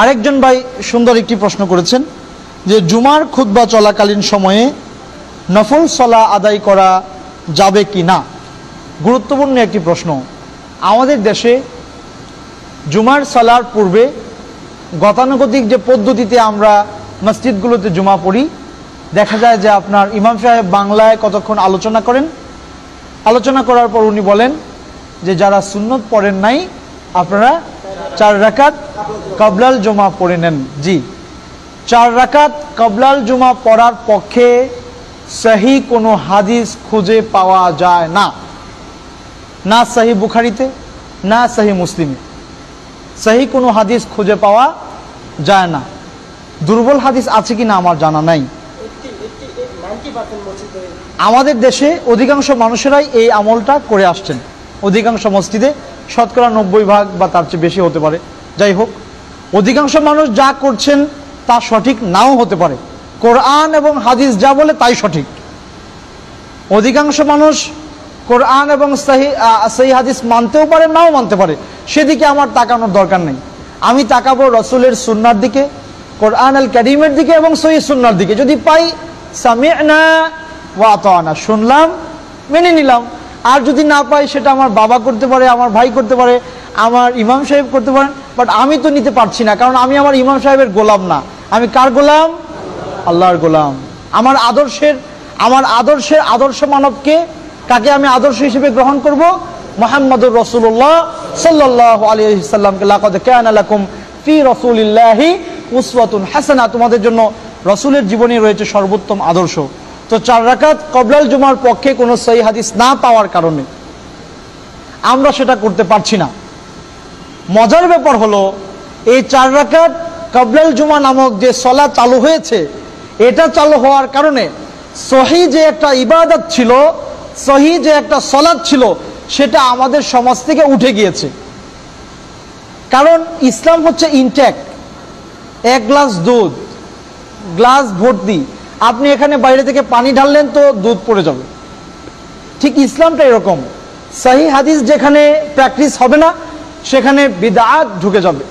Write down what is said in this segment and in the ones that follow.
আরেকজন ভাই সুন্দর একটি প্রশ্ন করেছেন যে জুমার খুতবা চলাকালীন সময়ে নফল সলা আদায় করা যাবে কি না? গুরুত্বপূর্ণ একটি প্রশ্ন। আমাদের দেশে জুমার সালার পূর্বে গতানুগতিক যে পদ্ধতিতে আমরা মসজিদগুলোতে জুমা পড়ি, দেখা যায় যে আপনার ইমাম সাহেব বাংলায় কতক্ষণ আলোচনা করেন? আলোচনা করার পর উনি বলেন যে যারা সুন্নত পড়েন নাই, আপনারা চার রাকাত কবলাল জমা পড়ে নেন। জি। চার রাকাত কবলাল জমা পড়ার পক্ষে সহি কোনো হাদিস খুঁজে পাওয়া যায় না। না সহি বুখারিতে, না সহি মুসলিমে। সহি কোনো হাদিস খুঁজে পাওয়া যায় না। দুর্বল হাদিস আছে কি না আমার জানা নাই। আমাদের দেশে অধিকাংশ মানুষেরাই এই আমলটা করে আসছেন। অধিকাংশ মসজিদে শতকরা নব্বই ভাগ বা তার চেয়ে বেশি হতে পারে। যাই হোক, অধিকাংশ মানুষ যা করছেন তা সঠিক নাও হতে পারে। কোরআন এবং হাদিস যা বলে তাই সঠিক। অধিকাংশ মানুষ কোরআন এবং সাহি সেই হাদিস মানতেও পারে, নাও মানতে পারে। সেদিকে আমার তাকানোর দরকার নেই। আমি তাকাবো রসুলের সুন্নার দিকে, কোরআন আল ক্যারিমের দিকে এবং সহি সুন্নার দিকে। যদি পাই, সামিনা ওয়া আতানা। শুনলাম, মেনে নিলাম। আর যদি না পাই, সেটা আমার বাবা করতে পারে, আমার ভাই করতে পারে, আমার ইমাম সাহেব করতে পারেন বাট আমি তো নিতে পারছি না, কারণ আমি আমার ইমাম সাহেবের গোলাম না। আমি কার গোলাম? আল্লাহর গোলাম। আমার আদর্শের আমার আদর্শের আদর্শ মানবকে কাকে আমি আদর্শ হিসেবে গ্রহণ করব? মোহাম্মদুর রসুল্লাহ সাল্লাহ আলিয়াল্লামকে লাকদ আলাকুম ফি রসুলিল্লাহি উসওয়াতুন হাসানা তোমাদের জন্য রসুলের জীবনে রয়েছে সর্বোত্তম আদর্শ। তো চার রাকাত কবলাল জুমার পক্ষে কোনো সহি হাদিস না পাওয়ার কারণে আমরা সেটা করতে পারছি না। মজার ব্যাপার হলো, এই চার রাকাত কবলাল জুমা নামক যে সলা চালু হয়েছে, এটা চালু হওয়ার কারণে সহি যে একটা ইবাদত ছিল, সহি যে একটা সলাদ ছিল, সেটা আমাদের সমাজ থেকে উঠে গিয়েছে। কারণ ইসলাম হচ্ছে ইনটেক, এক গ্লাস দুধ, গ্লাস ভর্তি আপনি এখানে বাইরে থেকে পানি ঢাললেন তো দুধ পড়ে যাবে। ঠিক ইসলামটা এরকম। সাহি হাদিস যেখানে প্র্যাকটিস হবে না, সেখানে বিদাত ঢুকে যাবে।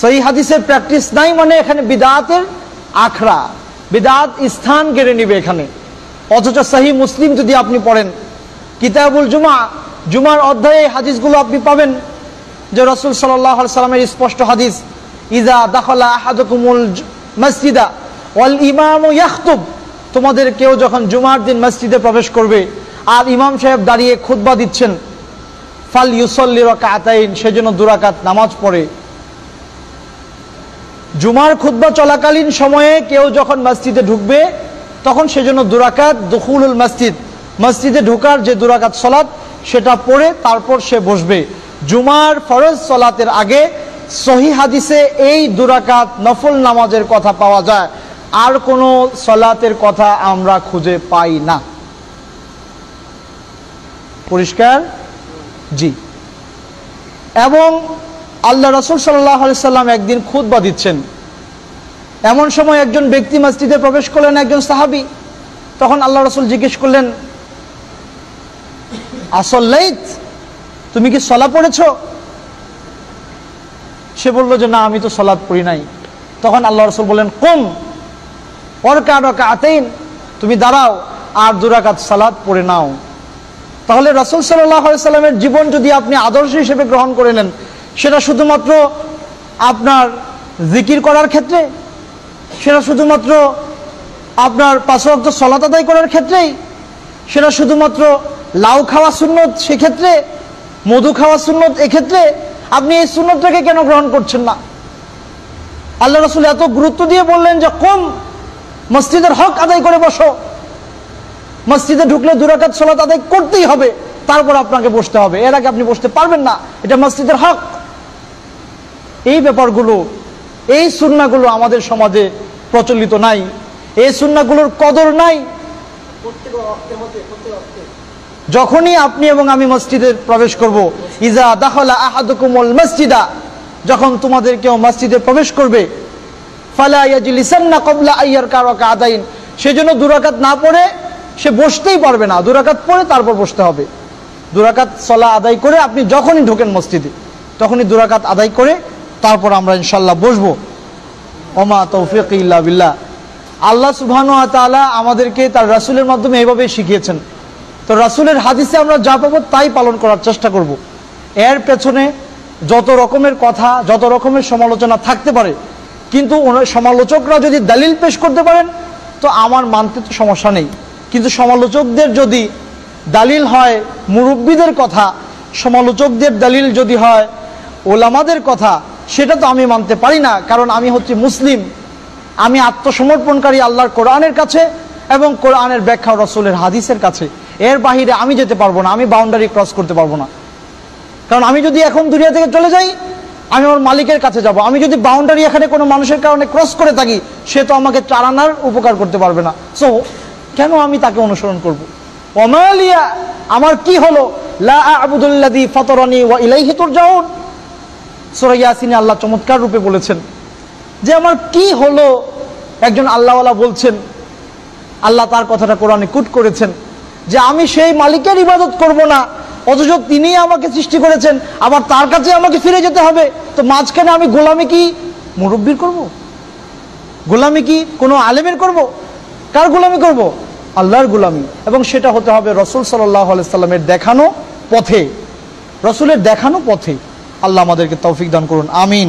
সহি হাদিসের প্র্যাকটিস নাই মানে এখানে বিদাতের আখড়া। বিদাত স্থান কেড়ে নিবে এখানে। অথচ সাহি মুসলিম যদি আপনি পড়েন, কিতাবুল জুমা, জুমার অধ্যায়ে হাদিসগুলো আপনি পাবেন যে রসুল সাল্লাহ সাল্লামের স্পষ্ট হাদিস ইজা দাখলা আহাদুকুমুল মসজিদা। ইমাম ইয়াখতুব। তোমাদের কেউ যখন জুমার দিন মসজিদে প্রবেশ করবে, আর ইমাম সাহেব দাঁড়িয়ে খুতবা দিচ্ছেন, ফাল ইউসল্লি রাকাতাইন, সেজন্য দুরাকাত নামাজ পড়ে। জুমার খুতবা চলাকালীন সময়ে কেউ যখন মসজিদে ঢুকবে, তখন সেজন্য দুরাকাত দুখুলুল মসজিদ। মসজিদে ঢোকার যে দুরাকাত সলাৎ, সেটা পড়ে তারপর সে বসবে। জুমার ফরজ সলাতের আগে সহি হাদিসে এই দুরাকাত নফল নামাজের কথা পাওয়া যায়। আর কোনো সলাতের কথা আমরা খুঁজে পাই না। পরিষ্কার? জি। এবং আল্লাহ রসুল সাল্লাহ সাল্লাম একদিন খুতবা দিচ্ছেন। এমন সময় একজন ব্যক্তি মসজিদে প্রবেশ করলেন, একজন সাহাবি। তখন আল্লাহ রসুল জিজ্ঞেস করলেন, আসল আসল্লাইত তুমি কি সলা পড়েছ? সে বলল যে, না, আমি তো সলাদ পড়ি নাই। তখন আল্লাহ রসুল বললেন, কম। অরকা রকা আতেইন তুমি দাঁড়াও আর দুরাকাত সালাদ পড়ে নাও। তাহলে রসুল সাল্লামের জীবন যদি আপনি আদর্শ হিসেবে গ্রহণ করে নেন, সেটা শুধুমাত্র আপনার জিকির করার ক্ষেত্রে, সেটা শুধুমাত্র আপনার পাঁচওয়াক্ত সলাত আদায় করার ক্ষেত্রেই, সেটা শুধুমাত্র লাউ খাওয়া সুন্নত সেক্ষেত্রে, মধু খাওয়া সুন্নত এক্ষেত্রে আপনি এই সুন্নতটাকে কেন গ্রহণ করছেন না? আল্লাহ রসুল এত গুরুত্ব দিয়ে বললেন যে, কম মসজিদের হক আদায় করে বসো। মসজিদে ঢুকলে দুরাকাত সলাত আদায় করতেই হবে, তারপর আপনাকে বসতে হবে। এর আগে আপনি বসতে পারবেন না, এটা মসজিদের হক। এই ব্যাপারগুলো, এই সুন্নাগুলো আমাদের সমাজে প্রচলিত নাই। এই সুন্নাগুলোর কদর নাই। যখনই আপনি এবং আমি মসজিদে প্রবেশ করব, ইজা দাখলা আহাদুকুমুল মসজিদা, যখন তোমাদের কেউ মসজিদে প্রবেশ করবে ফালা ইয়াজলিসান্না ক্বাবলা আইয়ার কারাকা আদাইন সেজন্য দুরাকাত না পড়ে, সে বসতেই পারবে না। দুরাকাত পড়ে তারপর বসতে হবে। দুরাকাত সলা আদায় করে আপনি যখনই ঢোকেন মসজিদে, তখনই দুরাকাত আদায় করে তারপর আমরা ইনশাল্লাহ বসবো। ওমা তৌফিক ইল্লা বিল্লাহ। আল্লাহ সুবহান তাআলা আমাদেরকে তার রাসূলের মাধ্যমে এভাবেই শিখিয়েছেন। তো রাসূলের হাদিসে আমরা যা পাবো তাই পালন করার চেষ্টা করব। এর পেছনে যত রকমের কথা, যত রকমের সমালোচনা থাকতে পারে কিন্তু ওনার সমালোচকরা যদি দলিল পেশ করতে পারেন, তো আমার মানতে তো সমস্যা নেই। কিন্তু সমালোচকদের যদি দালিল হয়, মুরব্বীদের কথা, সমালোচকদের দলিল যদি হয়, ওলামাদের কথা, সেটা তো আমি মানতে পারি না, কারণ আমি হচ্ছি মুসলিম। আমি আত্মসমর্পণকারী আল্লাহর কোরআনের কাছে এবং কোরআনের ব্যাখ্যা রসুলের হাদিসের কাছে। এর বাহিরে আমি যেতে পারব না, আমি বাউন্ডারি ক্রস করতে পারব না। কারণ আমি যদি এখন দুনিয়া থেকে চলে যাই আমি আমার মালিকের কাছে যাব। আমি যদি বাউন্ডারি এখানে কোনো মানুষের কারণে ক্রস করে থাকি, সে তো আমাকে চারানার উপকার করতে পারবে না। সো কেন আমি তাকে অনুসরণ করব? ওমালিয়া, আমার কি হলো? লা আবুদুল্লাদি ফতরনি ওয়া ইলাইহি তুরজাউন। আল্লাহ চমৎকার রূপে বলেছেন যে আমার কি হলো? একজন আল্লাহওয়ালা বলছেন, আল্লাহ তার কথাটা কোরআনে কুট করেছেন যে আমি সেই মালিকের ইবাদত করব না। অথচ তিনি আমাকে সৃষ্টি করেছেন, আবার তার কাছে আমাকে ফিরে যেতে হবে তো মাঝখানে আমি গোলামি কি মুরব্বীর করব। গোলামি কি কোনো আলেমের করব। কার গোলামি করব। আল্লাহর গোলামি এবং সেটা হতে হবে রসুল সাল্লাহ সাল্লামের দেখানো পথে রসুলের দেখানো পথে আল্লাহ আমাদেরকে তৌফিক দান করুন আমিন